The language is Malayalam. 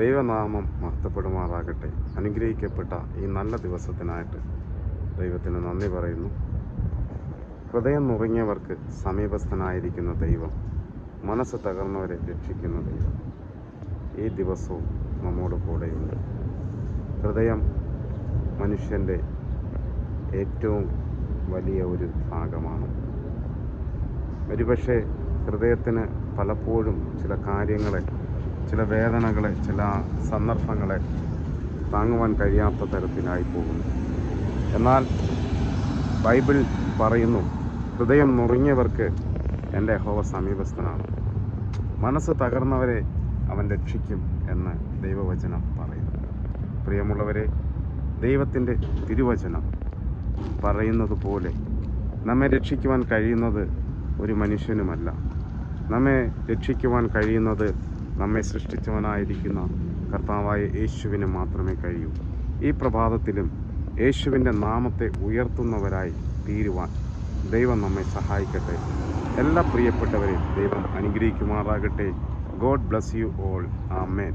ദൈവനാമം മഹത്വപ്പെടുമാറാകട്ടെ. അനുഗ്രഹിക്കപ്പെട്ട ഈ നല്ല ദിവസത്തിനായിട്ട് ദൈവത്തിന് നന്ദി പറയുന്നു. ഹൃദയം നുറങ്ങിയവർക്ക് സമീപസ്ഥനായിരിക്കുന്ന ദൈവം മനസ്സ് തകർന്നവരെ രക്ഷിക്കുന്ന ദൈവം. ഈ ദിവസവും നമ്മോട് കൂടെയുണ്ട്. ഹൃദയം മനുഷ്യന്റെ ഏറ്റവും വലിയ ഒരു ഭാഗമാണ്. ഒരുപക്ഷെ ഹൃദയത്തിന് പലപ്പോഴും ചില കാര്യങ്ങളെ ചില വേദനകളെ ചില സന്ദർഭങ്ങളെ താങ്ങുവാൻ കഴിയാത്ത തരത്തിലായി പോകുന്നു. എന്നാൽ ബൈബിൾ പറയുന്നു ഹൃദയം നുറുങ്ങിയവർക്ക് എന്റെ ഹോവ സമീപസ്ഥനാണ്. മനസ്സ് തകർന്നവരെ അവൻ രക്ഷിക്കും എന്ന് ദൈവവചനം പറയുന്നു. പ്രിയമുള്ളവരെ ദൈവത്തിന്റെ തിരുവചനം പറയുന്നത് പോലെ നമ്മെ രക്ഷിക്കുവാൻ കഴിയുന്നത് ഒരു മനുഷ്യനുമല്ല. നമ്മെ രക്ഷിക്കുവാൻ കഴിയുന്നത് നമ്മെ സൃഷ്ടിച്ചവനായിരിക്കുന്ന കർത്താവായ യേശുവിന് മാത്രമേ കഴിയൂ. ഈ പ്രഭാതത്തിലും യേശുവിന്റെ നാമത്തെ ഉയർത്തുന്നവരായി തീരുവാൻ ദൈവം നമ്മെ സഹായിക്കട്ടെ. എല്ലാ പ്രിയപ്പെട്ടവരെയും ദൈവം അനുഗ്രഹിക്കുമാറാകട്ടെ. God bless you all. Amen.